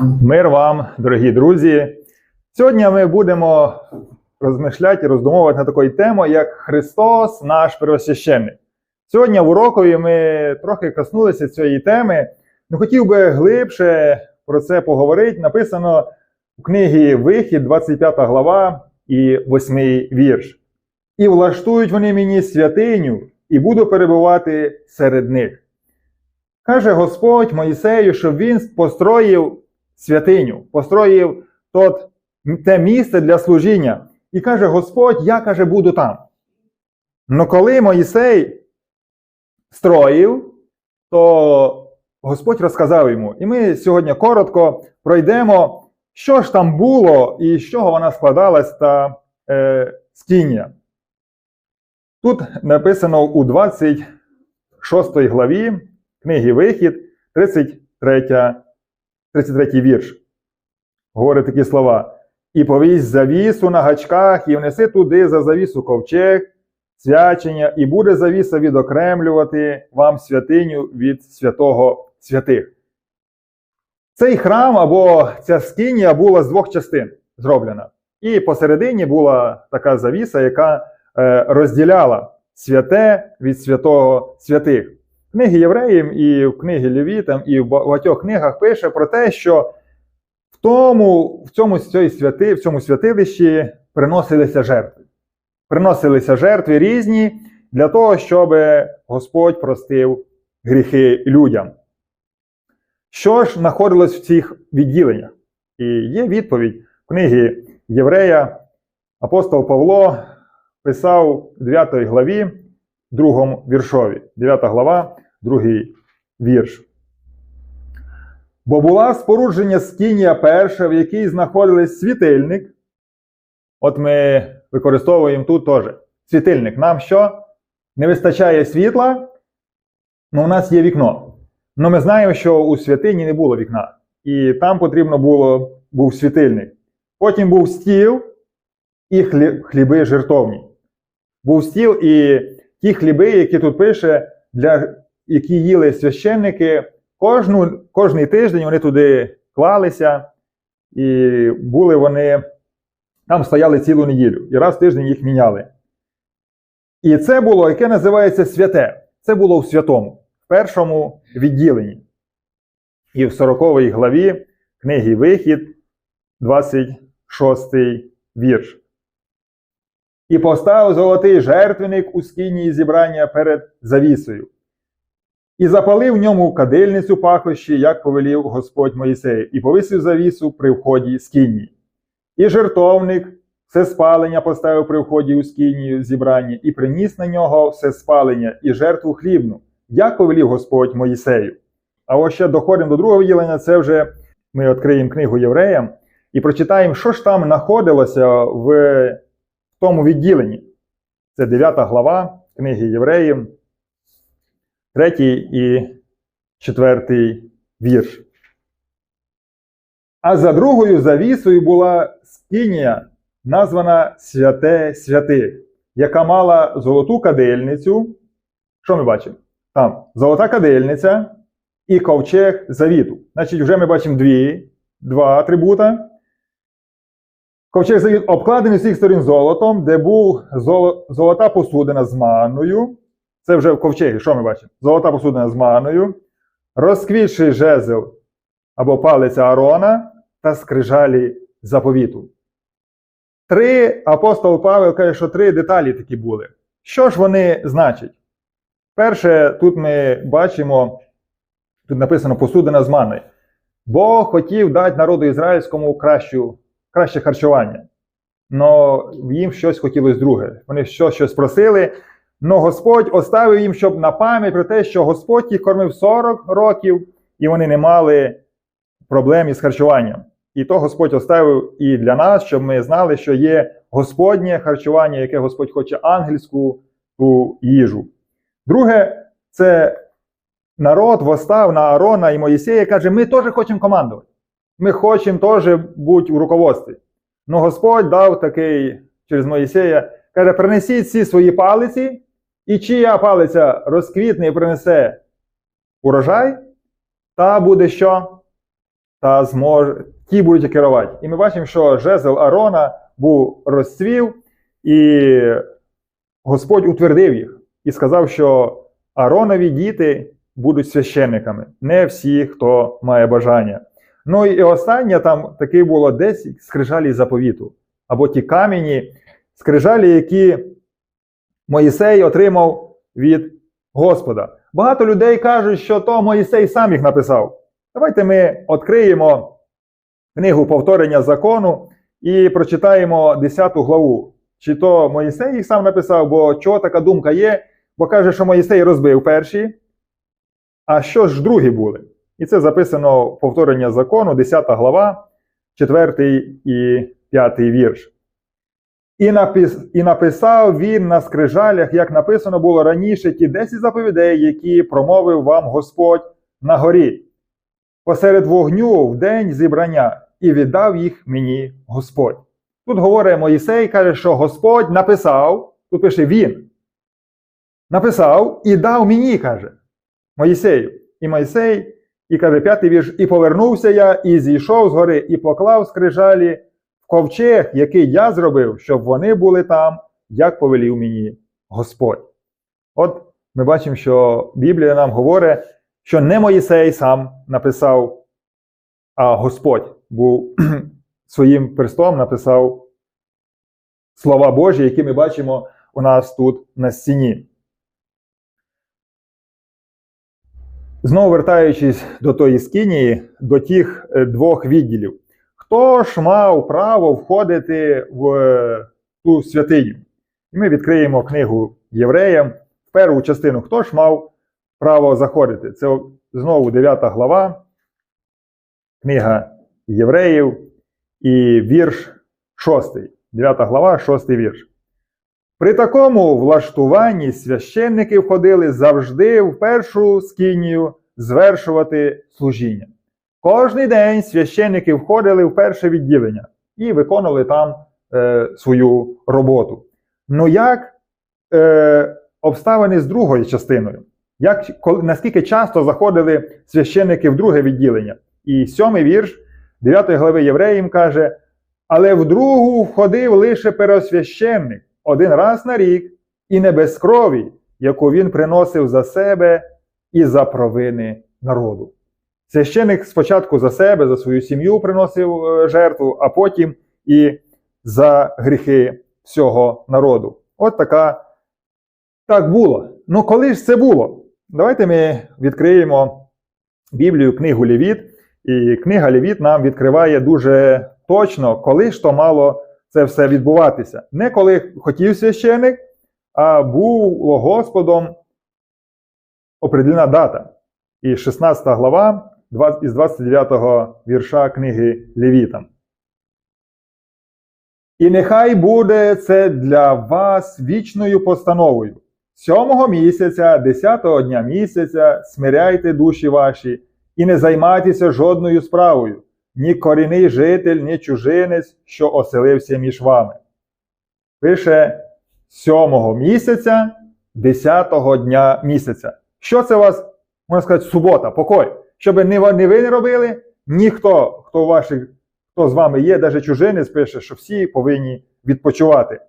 Мир вам, дорогі друзі. Сьогодні ми будемо розмишляти і роздумовувати на такою темою, як Христос, наш первосвященник. Сьогодні в урокові ми трохи коснулися цієї теми. Ну, хотів би глибше про це поговорити. Написано у книгі Вихід, 25 глава і 8 вірш. І влаштують вони мені святиню, і буду перебувати серед них. Каже Господь Моїсею, щоб він построїв святиню, построїв тот, те місце для служіння. І каже Господь, я каже, буду там. Но коли Моїсей строїв, то Господь розказав йому. І ми сьогодні коротко пройдемо, що ж там було і з чого вона складалась та е, скіння. Тут написано у 26 главі книги Вихід, 33, 33 вірш. Говорить такі слова. І повісь завісу на гачках, і внеси туди за завісу ковчег, свячення, і буде завіса відокремлювати вам святиню від святого святих. Цей храм або ця скинія була з двох частин зроблена. І посередині була така завіса, яка е, розділяла святе від святого святих. Книги євреїв і в книги Левітам, і в багатьох книгах пише про те, що в тому, в цьому, святи, в цьому святилищі приносилися жертви. Приносилися жертви різні для того, щоб Господь простив гріхи людям. Що ж знаходилось в цих відділеннях? І є відповідь в книгі Єврея. Апостол Павло писав в 9 главі, другому віршові. 9 глава, другий вірш. Бо була спорудження скинія перша, в якій знаходились світильник. От ми використовуємо тут теж світильник. Нам що? Не вистачає світла, ну у нас є вікно. Ну ми знаємо, що у святині не було вікна. І там потрібно було був світильник. Потім був стіл і хліби жертовні. Був стіл і ті хліби, які тут пише, для, які їли священники, кожну, кожний тиждень вони туди клалися, і були вони, там стояли цілу неділю, і раз в тиждень їх міняли. І це було, яке називається святе. Це було в святому, в першому відділенні. І в 40 главі книги Вихід, 26 вірш. І поставив золотий жертвенник у скині зібрання перед завісою. І запалив в ньому кадильницю пахощі, як повелів Господь Моїсею, і повисив завісу при вході скині. І жертовник все спалення поставив при вході у скинію зібрання, і приніс на нього все спалення і жертву хлібну, як повелів Господь Моїсею. А ось ще доходимо до другого відділення, це вже ми відкриємо книгу євреям і прочитаємо, що ж там знаходилося в тому відділенні. Це 9 глава книги Євреїв, 3 і 4 вірш. А за другою завісою була скинія, названа Святе Святих, яка мала золоту кадильницю. Що ми бачимо? Там золота кадильниця і ковчег завіту. Значить, вже ми бачимо дві, два атрибута. Ковчег завіт обкладений з всіх сторін золотом, де був золота посудина з маною. Це вже в ковчегі, що ми бачимо? Золота посудина з маною, розквітший жезл або палиця Арона та скрижалі заповіту. Три апостол Павел каже, що три деталі такі були. Що ж вони значать? Перше, тут ми бачимо, тут написано посудина з маною. Бог хотів дати народу ізраїльському кращу краще харчування. Но їм щось хотілося друге. Вони щось, щось просили. Но Господь оставив їм, щоб на пам'ять про те, що Господь їх кормив 40 років, і вони не мали проблем із харчуванням. І то Господь оставив і для нас, щоб ми знали, що є Господнє харчування, яке Господь хоче ангельську ту їжу. Друге, це народ восстав на Арона і Моїсея каже: ми теж хочемо командувати. Ми хочемо теж бути у руководстві. Ну Господь дав такий через Моїсея, каже: принесіть всі свої палиці, і чия палиця розквітне і принесе урожай, та буде що? та змож... ті будуть керувати. І ми бачимо, що жезл Арона був розцвів, і Господь утвердив їх і сказав, що Аронові діти будуть священниками, не всі, хто має бажання. Ну і останнє там таки було 10 скрижалі заповіту, або ті камені, скрижалі, які Моїсей отримав від Господа. Багато людей кажуть, що то Моїсей сам їх написав. Давайте ми відкриємо книгу повторення закону і прочитаємо 10 главу. Чи то Моїсей їх сам написав, бо чого така думка є, бо каже, що Моїсей розбив перші, а що ж другі були? І це записано повторення закону, 10 глава, 4 і 5 вірш. І, напис... і написав він на скрижалях, як написано було раніше, ті 10 заповідей, які промовив вам Господь на горі, посеред вогню в день зібрання, і віддав їх мені Господь. Тут говорить Моїсей, каже, що Господь написав, тут пише він. Написав і дав мені, каже Моїсею. І Моїсей, і каже, п'ятий вірш, і повернувся я, і зійшов з гори, і поклав скрижалі в ковчег, який я зробив, щоб вони були там, як повелів мені Господь. От ми бачимо, що Біблія нам говорить, що не Моїсей сам написав, а Господь був своїм перстом написав слова Божі, які ми бачимо у нас тут на стіні. Знову вертаючись до тої скинії, до тих е, двох відділів. Хто ж мав право входити в е, ту святиню? І ми відкриємо книгу євреям в першу частину. Хто ж мав право заходити? Це знову 9 глава, книга євреїв і вірш 6. 9 глава, 6 вірш. При такому влаштуванні священники входили завжди в першу скинію звершувати служіння. Кожний день священники входили в перше відділення і виконували там е, свою роботу. Ну як е, обставини з другою частиною? Як, коли, Наскільки часто заходили священники в друге відділення? І сьомий вірш 9 глави Євреїм каже: але в другу входив лише пересвященник один раз на рік, і не без крові, яку він приносив за себе і за провини народу. Священик спочатку за себе, за свою сім'ю приносив е, жертву, а потім і за гріхи всього народу. От така так було. Ну, коли ж це було? Давайте ми відкриємо Біблію, книгу Левіт. І книга Левіт нам відкриває дуже точно, коли ж то мало це все відбуватися. Не коли хотів священик, а було Господом определена дата. І 16 глава із 29 вірша книги Левітам. І нехай буде це для вас вічною постановою. Сьомого місяця, десятого дня місяця, смиряйте душі ваші і не займайтеся жодною справою, ні корінний житель, ні чужинець, що оселився між вами. Пише сьомого місяця, десятого дня місяця. Що це у вас, можна сказати, субота, покой? Щоб не ви не робили, ніхто, хто ваших, хто з вами є, навіть чужинець, пише, що всі повинні відпочивати.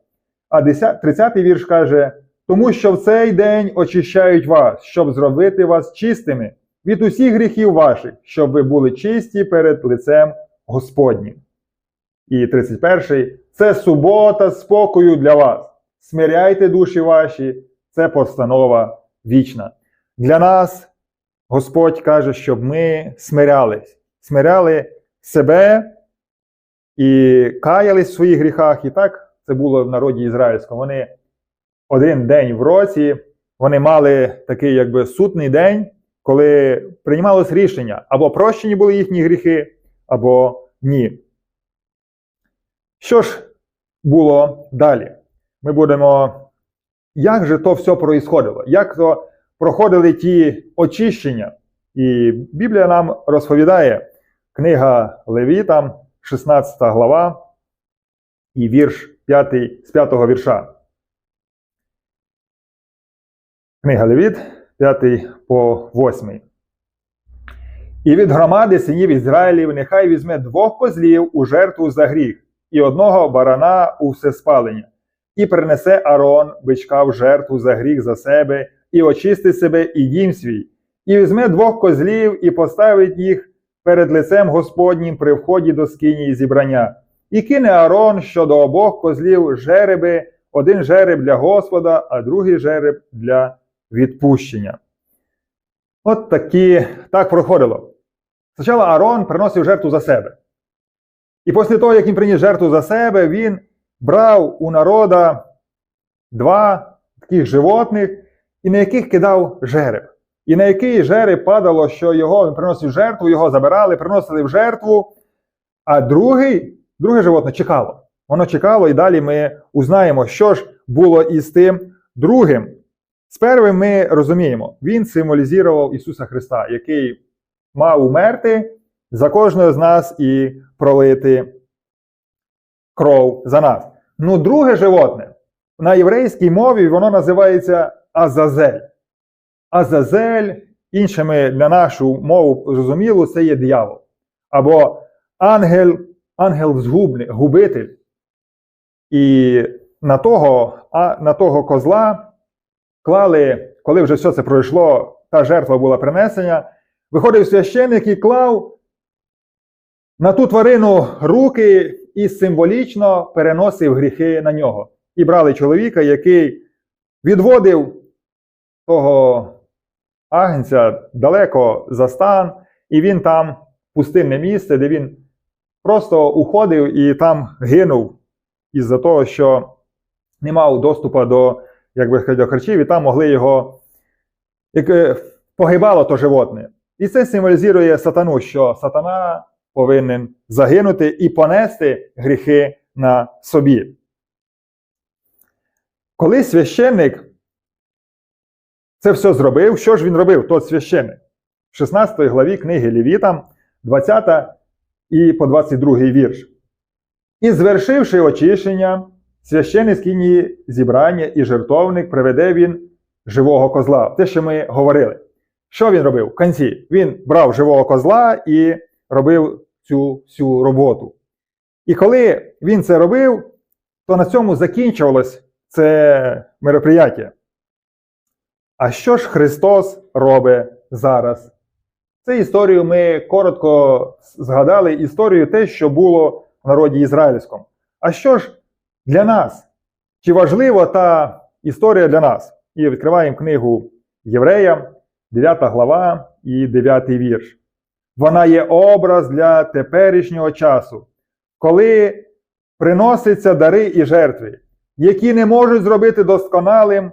А 30 й вірш каже, тому що в цей день очищають вас, щоб зробити вас чистими від усіх гріхів ваших, щоб ви були чисті перед лицем Господнім. І 31 це субота спокою для вас. Смиряйте душі ваші, це постанова вічна. Для нас Господь каже, щоб ми смирялись, смиряли себе і каялись в своїх гріхах. І так це було в народі ізраїльському. Вони один день в році, вони мали такий якби сутний день коли приймалось рішення, або прощені були їхні гріхи, або ні. Що ж було далі? Ми будемо. Як же то все проїсходило? Як то проходили ті очищення? І Біблія нам розповідає книга Левітам, 16 глава, і вірш 5, з 5 вірша. Книга Левіт, 5 по 8. І від громади синів Ізраїлів нехай візьме двох козлів у жертву за гріх, і одного барана у всеспалення, і принесе Арон бичка в жертву за гріх за себе, і очистить себе і дім свій, і візьме двох козлів і поставить їх перед лицем Господнім при вході до скинії зібрання. І кине Арон щодо обох козлів жереби, один жереб для Господа, а другий жереб для відпущення. От такі, так проходило. Спочатку Аарон приносив жертву за себе. І після того, як він приніс жертву за себе, він брав у народа два таких животних, і на яких кидав жереб. І на який жереб падало, що його він приносив жертву, його забирали, приносили в жертву, а другий, друге животне чекало. Воно чекало, і далі ми узнаємо, що ж було із тим другим. З ми розуміємо, він символізував Ісуса Христа, який мав умерти за кожного з нас і пролити кров за нас. Ну, друге животне на єврейській мові воно називається Азазель. Азазель, іншими для нашу мову зрозуміло, це є диявол. Або ангел, ангел згубний, губитель. І на того, а на того козла клали, коли вже все це пройшло, та жертва була принесена, виходив священник і клав на ту тварину руки і символічно переносив гріхи на нього. І брали чоловіка, який відводив того агнця далеко за стан, і він там пустинне місце, де він просто уходив і там гинув із-за того, що не мав доступу до, як би сказати, до харчів, і там могли його як, е, погибало то животне. І це символізує сатану, що сатана повинен загинути і понести гріхи на собі. Коли священник це все зробив, що ж він робив, тот священник? В 16 главі книги Лівітам, 20 і по 22 вірш. І звершивши очищення, священницькій зібрання і жертовник приведе він живого козла. Те, що ми говорили. Що він робив в кінці? Він брав живого козла і робив цю всю роботу. І коли він це робив, то на цьому закінчувалось це мероприяття. А що ж Христос робить зараз? Це історію ми коротко згадали історію те, що було в народі ізраїльському. А що ж для нас? Чи важлива та історія для нас? І відкриваємо книгу Євреям, 9 глава і 9 вірш. Вона є образ для теперішнього часу, коли приносяться дари і жертви, які не можуть зробити досконалим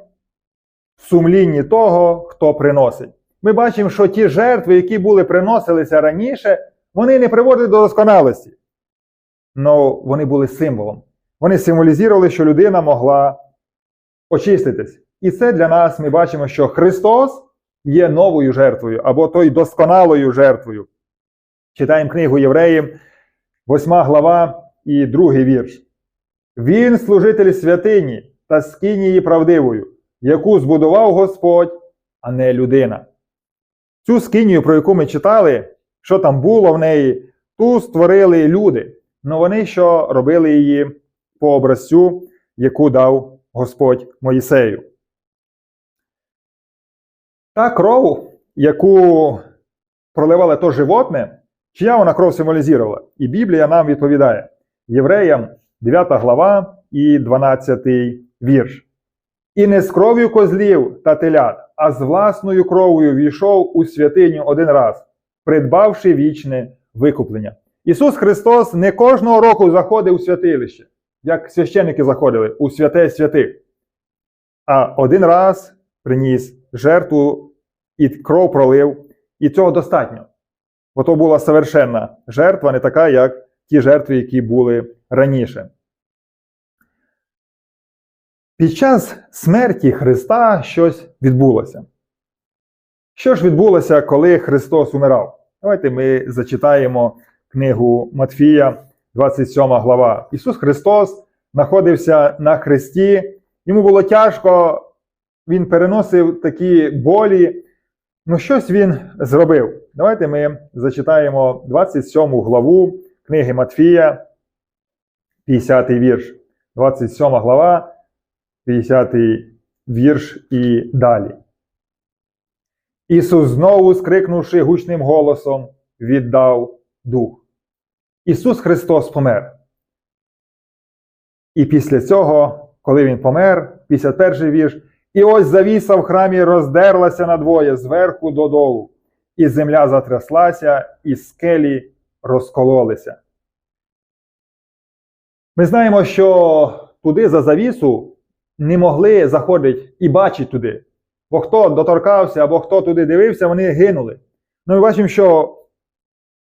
сумлінні того, хто приносить. Ми бачимо, що ті жертви, які були приносилися раніше, вони не приводять до досконалості. але вони були символом. Вони символізували, що людина могла очиститись. І це для нас ми бачимо, що Христос є новою жертвою або той досконалою жертвою. Читаємо книгу Євреїв, 8 глава і 2 вірш. Він служитель святині та скинії правдивою, яку збудував Господь, а не людина. Цю скинію, про яку ми читали, що там було в неї, ту створили люди. але вони що робили її по образцю, яку дав Господь Моїсею. Та кров, яку проливали то животне, чия вона кров символізувала? І Біблія нам відповідає Євреям 9 глава і 12 вірш. І не з кров'ю козлів та телят, а з власною кров'ю війшов у святиню один раз, придбавши вічне викуплення. Ісус Христос не кожного року заходив у святилище, як священники заходили у святе святих, а один раз приніс жертву і кров пролив, і цього достатньо. Бо то була совершенна жертва, не така, як ті жертви, які були раніше. Під час смерті Христа щось відбулося. Що ж відбулося, коли Христос умирав? Давайте ми зачитаємо книгу Матфія, 27 глава. Ісус Христос знаходився на хресті, йому було тяжко, Він переносив такі болі, Ну, щось він зробив. Давайте ми зачитаємо 27 главу книги Матфія, 50 вірш. 27 глава, 50 вірш і далі. Ісус знову, скрикнувши гучним голосом, віддав дух. Ісус Христос помер. І після цього, коли Він помер, 51 вірш, і ось завіса в храмі роздерлася надвоє зверху додолу, і земля затряслася, і скелі розкололися. Ми знаємо, що туди за завісу не могли заходити і бачити туди. Бо хто доторкався або хто туди дивився, вони гинули. Ну, ми бачимо, що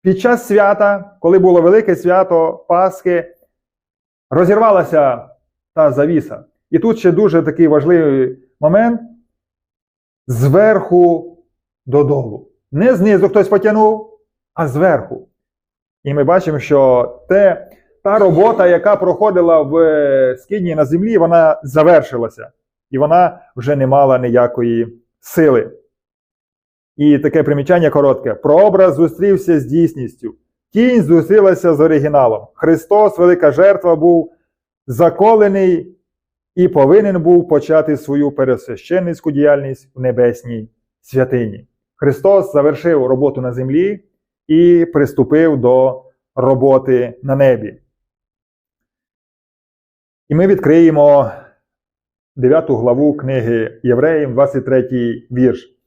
під час свята, коли було велике свято Пасхи, розірвалася та завіса. І тут ще дуже такий важливий момент: зверху додолу. Не знизу хтось потягнув, а зверху. І ми бачимо, що те, та робота, яка проходила в скидні на землі, вона завершилася. І вона вже не мала ніякої сили. І таке примічання коротке: прообраз зустрівся з дійсністю. Тінь зустрілася з оригіналом. Христос, велика жертва, був заколений і повинен був почати свою пересвященницьку діяльність в небесній святині. Христос завершив роботу на землі і приступив до роботи на небі. І ми відкриємо 9 главу книги Євреїв, 23 вірш.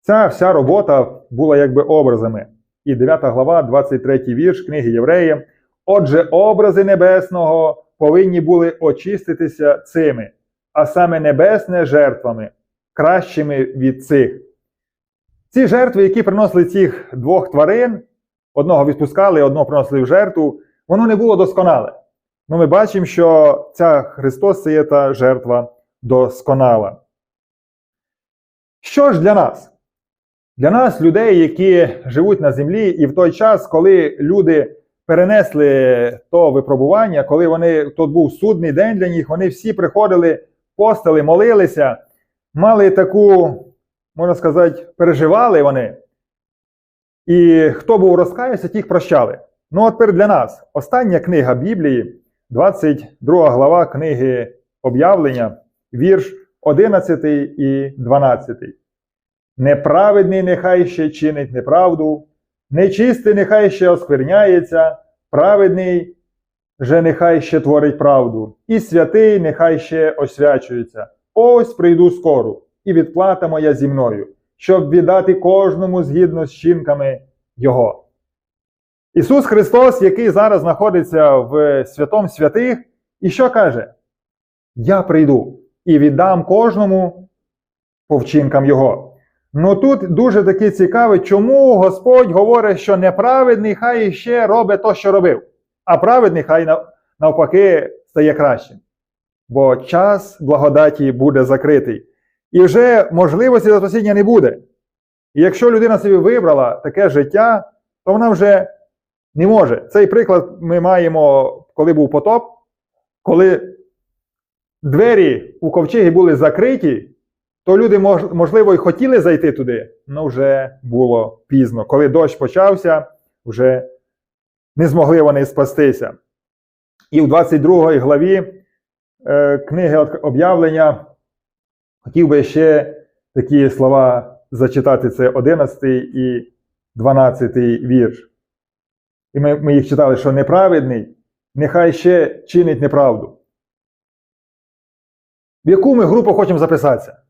Ця вся робота була якби образами. І 9 глава, 23 вірш книги Євреїв. Отже, образи небесного повинні були очиститися цими, а саме небесне жертвами, кращими від цих. Ці жертви, які приносили цих двох тварин, одного відпускали, одного приносили в жертву, воно не було досконале. Ну, ми бачимо, що ця Христос це є та жертва досконала. Що ж для нас? Для нас, людей, які живуть на землі, і в той час, коли люди перенесли то випробування, коли вони тут був судний день для них, вони всі приходили, постили, молилися, мали таку, можна сказати, переживали вони. І хто був розкаявся, тих прощали. Ну, от тепер для нас остання книга Біблії, 22 глава книги об'явлення, вірш 11 і 12. Неправедний нехай ще чинить неправду, нечистий нехай ще оскверняється, праведний же нехай ще творить правду, і святий нехай ще освячується. Ось прийду скоро, і відплата моя зі мною, щоб віддати кожному згідно з чинками Його. Ісус Христос, який зараз знаходиться в святом святих, і що каже? Я прийду і віддам кожному по вчинкам Його. Ну тут дуже таки цікаво, чому Господь говорить, що неправедний хай ще робить то, що робив, а праведний хай навпаки стає кращим. Бо час благодаті буде закритий. І вже можливості за спасіння не буде. І якщо людина собі вибрала таке життя, то вона вже не може. Цей приклад ми маємо, коли був потоп, коли двері у ковчегі були закриті, то люди, можливо, і хотіли зайти туди, але вже було пізно. Коли дощ почався, вже не змогли вони спастися. І в 22 главі е, книги об'явлення хотів би ще такі слова зачитати: це 11 і 12 вірш. І ми, ми їх читали, що неправедний, нехай ще чинить неправду. В яку ми групу хочемо записатися?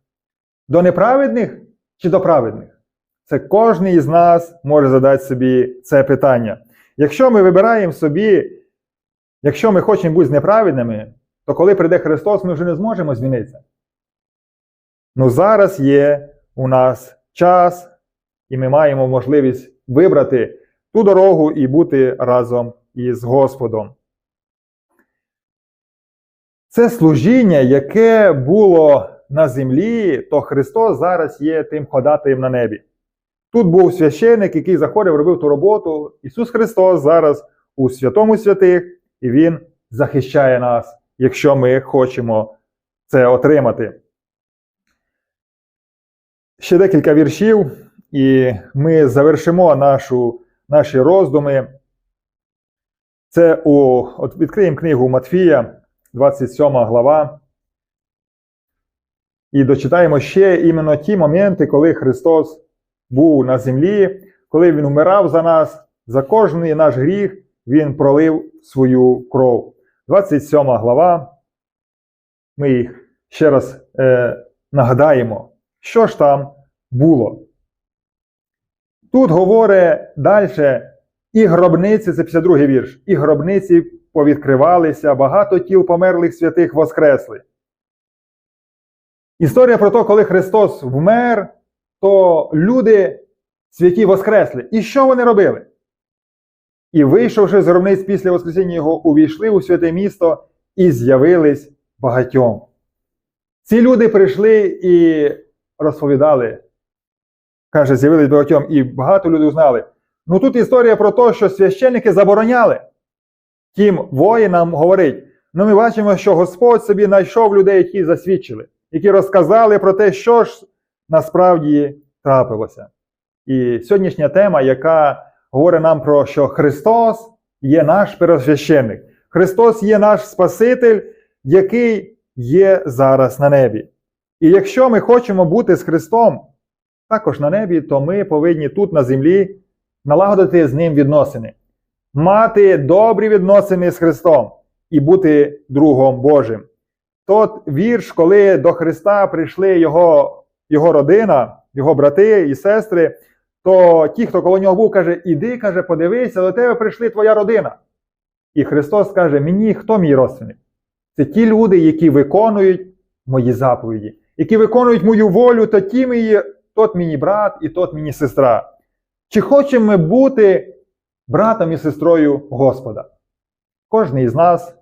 До неправедних чи до праведних? Це кожен із нас може задати собі це питання. Якщо ми вибираємо собі, якщо ми хочемо бути неправедними, то коли прийде Христос, ми вже не зможемо змінитися. Ну зараз є у нас час, і ми маємо можливість вибрати ту дорогу і бути разом із Господом. Це служіння, яке було на землі, то Христос зараз є тим ходатаєм на небі. Тут був священник, який заходив, робив ту роботу. Ісус Христос зараз у святому святих, і Він захищає нас, якщо ми хочемо це отримати. ще декілька віршів, і ми завершимо нашу, наші роздуми. Це у, от відкриємо книгу Матфія, 27 глава. І дочитаємо ще іменно ті моменти, коли Христос був на землі, коли Він умирав за нас, за кожний наш гріх Він пролив свою кров. 27 глава. Ми їх ще раз е, нагадаємо, що ж там було. Тут говорить далі, і гробниці, це 52 вірш, і гробниці повідкривалися, багато тіл померлих святих воскресли. Історія про те, коли Христос вмер, то люди святі воскресли. І що вони робили? І, вийшовши з гробниць після Воскресіння Його, увійшли у святе місто і з'явились багатьом. Ці люди прийшли і розповідали, каже, з'явились багатьом, і багато людей узнали. Ну тут історія про те, що священники забороняли тим воїнам говорить. Ну, ми бачимо, що Господь собі знайшов людей, які засвідчили, які розказали про те, що ж насправді трапилося. І сьогоднішня тема, яка говорить нам про що Христос є наш первосвященник. Христос є наш Спаситель, який є зараз на небі. І якщо ми хочемо бути з Христом також на небі, то ми повинні тут на землі налагодити з Ним відносини, мати добрі відносини з Христом і бути другом Божим. Тот вірш, коли до Христа прийшли його, його родина, його брати і сестри, то ті, хто коло нього був, каже: Іди, каже, подивися, до тебе прийшли твоя родина. І Христос каже: Мені хто мій родственник? Це ті люди, які виконують мої заповіді, які виконують мою волю, то ті мої, тот мені брат і тот мені сестра. Чи хочемо ми бути братом і сестрою Господа? Кожен із нас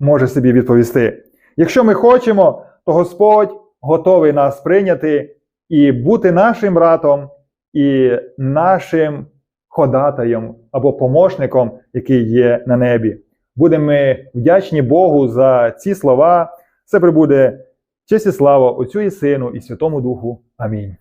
може собі відповісти. Якщо ми хочемо, то Господь готовий нас прийняти і бути нашим братом і нашим ходатаєм або помощником, який є на небі. Будемо вдячні Богу за ці слова. Це прибуде честь і слава Отцю і Сину і Святому Духу. Амінь.